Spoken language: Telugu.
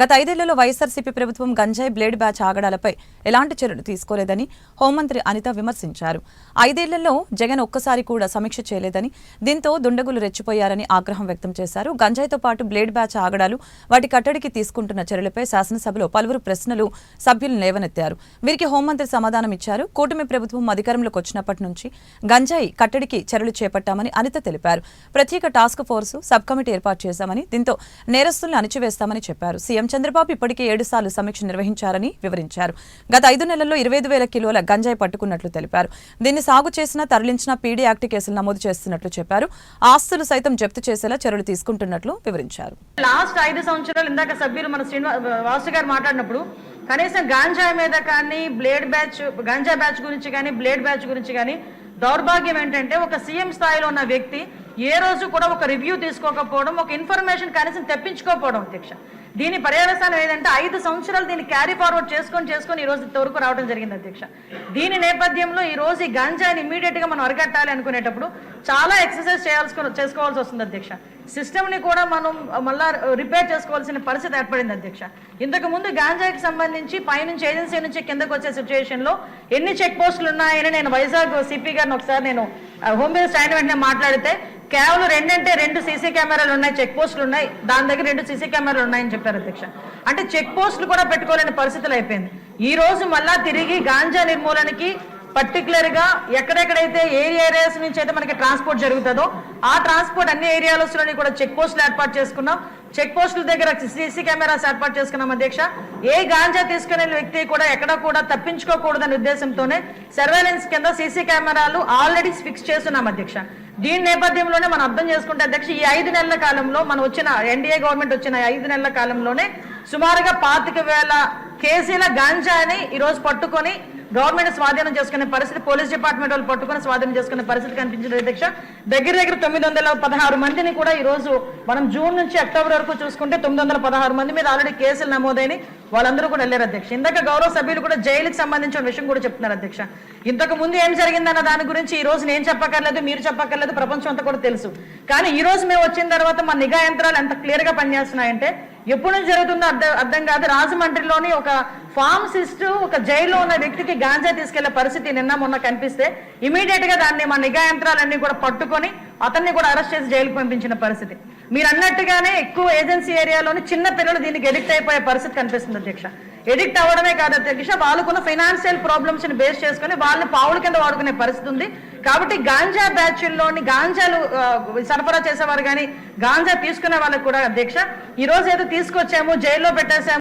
గత ఐదేళ్ళలో వైఎస్ఆర్సీపీ ప్రభుత్వం గంజాయి బ్లేడ్ బ్యాచ్ ఆగడాలపై ఎలాంటి చర్యలు తీసుకోలేదని హోంమంత్రి అనిత విమర్శించారు. ఐదేళ్ళలో జగన్ ఒక్కసారి కూడా సమీక్ష చేయలేదని దీంతో దుండగులు రెచ్చిపోయారని ఆగ్రహం వ్యక్తం చేశారు. గంజాయితో పాటు బ్లేడ్ బ్యాచ్ ఆగడాలు వాటి కట్టడికి తీసుకుంటున్న చర్యలపై శాసనసభలో పలువురు ప్రశ్నలు సభ్యులు లేవనెత్తారు. వీరికి హోంమంత్రి సమాధానం ఇచ్చారు. కూటమి ప్రభుత్వం అధికారంలోకి వచ్చినప్పటి నుంచి గంజాయి కట్టడికి చర్యలు చేపట్టామని అనిత తెలిపారు. ప్రత్యేక టాస్క్ ఫోర్సు సబ్ కమిటీ ఏర్పాటు చేశామని దీంతో నేరస్తుల్ని అణిచివేస్తామని చెప్పారు. సీఎం చంద్రబాబు ఇప్పటికే ఏడు సార్లు సమీక్ష నిర్వహించారని వివరించారు. గత ఐదు నెలల్లో ఇరవై ఐదు వేల కిలోల గంజాయి పట్టుకున్నట్లు తెలిపారు. దీన్ని సాగు చేసిన తరలించిన పీడీ యాక్ట్ కేసులు నమోదు చేస్తున్నట్లు చెప్పారు. ఆస్తులు సైతం జప్తు చేసేలా చర్యలు తీసుకుంటున్నట్లు వివరించారు. లాస్ట్ ఐదు సంవత్సరాలు ఇందాక సభ్యులు మన శ్రీనివాసు వాసు గారు మాట్లాడినప్పుడు కనీసం గాంజా మీద కానీ బ్లేడ్ బ్యాచ్ గాంజా బ్యాచ్ గురించి కానీ బ్లేడ్ బ్యాచ్ గురించి కానీ దౌర్భాగ్యం ఏంటంటే ఒక సీఎం స్థాయిలో ఉన్న వ్యక్తి ఏ రోజు కూడా ఒక రివ్యూ తీసుకోకపోవడం ఒక ఇన్ఫర్మేషన్ కనీసం తెప్పించుకోకపోవడం అధ్యక్ష. దీని పర్యవసానం ఏదంటే ఐదు సంవత్సరాలు దీన్ని క్యారీ ఫార్వర్డ్ చేసుకొని చేసుకొని ఈ రోజు తోరుకు రావడం జరిగింది అధ్యక్ష. దీని నేపథ్యంలో ఈ రోజు ఈ గంజాని ఇమీడియట్గా మనం అరికట్టాలి అనుకునేటప్పుడు చాలా ఎక్సర్సైజ్ చేయాల్సి చేసుకోవాల్సి వస్తుంది అధ్యక్ష. సిస్టమ్ని కూడా మనం మళ్ళా రిపేర్ చేసుకోవాల్సిన పరిస్థితి ఏర్పడింది అధ్యక్ష. ఇంతకు ముందు గాంజాకి సంబంధించి పైనుంచి ఏజెన్సీ నుంచి కిందకు వచ్చే సిచ్యువేషన్లో ఎన్ని చెక్ పోస్టులు ఉన్నాయని నేను వైజాగ్ సిపి గారిని ఒకసారి నేను హోమ్ మినిస్టర్ అయిన వెంటనే మాట్లాడితే కేవలం రెండంటే రెండు సీసీ కెమెరాలు ఉన్నాయి చెక్ పోస్టులు ఉన్నాయి. దాని దగ్గర రెండు సీసీ కెమెరాలు ఉన్నాయని చెప్పారు అధ్యక్ష. అంటే చెక్ పోస్టులు కూడా పెట్టుకోలేని పరిస్థితులు అయిపోయింది. ఈ రోజు మళ్ళా తిరిగి గాంజా నిర్మూలనకి పర్టికులర్గా ఎక్కడెక్కడైతే ఏ ఏరియాస్ నుంచి అయితే మనకి ట్రాన్స్పోర్ట్ జరుగుతుందో ఆ ట్రాన్స్పోర్ట్ అన్ని ఏరియాలోని కూడా చెక్ పోస్టులు ఏర్పాటు చేసుకున్నాం. చెక్ పోస్టుల దగ్గర సీసీ కెమెరాస్ ఏర్పాటు చేసుకున్నాం అధ్యక్ష. ఏ గాంజా తీసుకునే వ్యక్తి కూడా ఎక్కడ కూడా తప్పించుకోకూడదనే ఉద్దేశంతోనే సర్వేలెన్స్ కింద సీసీ కెమెరాలు ఆల్రెడీ ఫిక్స్ చేస్తున్నాం అధ్యక్ష. దీని నేపథ్యంలోనే మనం అర్థం చేసుకుంటే అధ్యక్ష ఈ ఐదు నెలల కాలంలో మనం వచ్చిన ఎన్డీఏ గవర్నమెంట్ వచ్చిన ఐదు నెలల కాలంలోనే సుమారుగా పాతిక వేల కేసీల గాంజాని ఈరోజు రోజు పట్టుకొని గవర్నమెంట్ స్వాధీనం చేసుకునే పరిస్థితి పోలీస్ డిపార్ట్మెంట్ వాళ్ళు పట్టుకుని స్వాధీనం చేసుకునే పరిస్థితి కనిపించింది అధ్యక్ష. దగ్గర దగ్గర తొమ్మిది వందల పదహారు మందిని కూడా ఈ రోజు మనం జూన్ నుంచి అక్టోబర్ వరకు చూసుకుంటే తొమ్మిది వందల పదహారు మంది మీద ఆల్రెడీ కేసులు నమోదైన వాళ్ళందరూ కూడా వెళ్ళారు అధ్యక్ష. ఇందాక గౌరవ సభ్యులు కూడా జైలుకి సంబంధించిన విషయం కూడా చెప్తున్నారు అధ్యక్ష. ఇంతకు ముందు ఏం జరిగిందన్న దాని గురించి ఈ రోజు నేను చెప్పక్కర్లేదు మీరు చెప్పక్కర్లేదు ప్రపంచం అంతా కూడా తెలుసు. కానీ ఈ రోజు మేము వచ్చిన తర్వాత మా నిఘా యంత్రాలు ఎంత క్లియర్గా పనిచేస్తున్నాయంటే ఎప్పుడు నుంచి జరుగుతుందో అర్థం అర్థం కాదు. రాజమండ్రిలోని ఒక ఫార్మసిస్ట్ ఒక జైల్లో ఉన్న వ్యక్తికి గాంజా తీసుకెళ్ళే పరిస్థితి నిన్న మొన్న కనిపిస్తే ఇమీడియట్గా దాన్ని మా నిఘా యంత్రాలన్నీ కూడా పట్టుకొని అతన్ని కూడా అరెస్ట్ చేసి జైలుకు పంపించిన పరిస్థితి. మీరు అన్నట్టుగానే ఎక్కువ ఏజెన్సీ ఏరియాలోని చిన్న పిల్లలు దీనికి ఎడిక్ట్ అయిపోయే పరిస్థితి కనిపిస్తుంది అధ్యక్ష. ఎడిక్ట్ అవ్వడమే కాదు అధ్యక్ష వాళ్ళకున్న ఫైనాన్షియల్ ప్రాబ్లమ్స్ని బేస్ చేసుకుని వాళ్ళని పావుల కింద వాడుకునే పరిస్థితి ఉంది. కాబట్టి గాంజా బ్యాచ్ల్లోని గాంజాలు సరఫరా చేసేవారు కానీ గాంజా తీసుకునే వాళ్ళకి కూడా అధ్యక్ష ఈ రోజు ఏదో తీసుకొచ్చాము జైల్లో పెట్టేశాము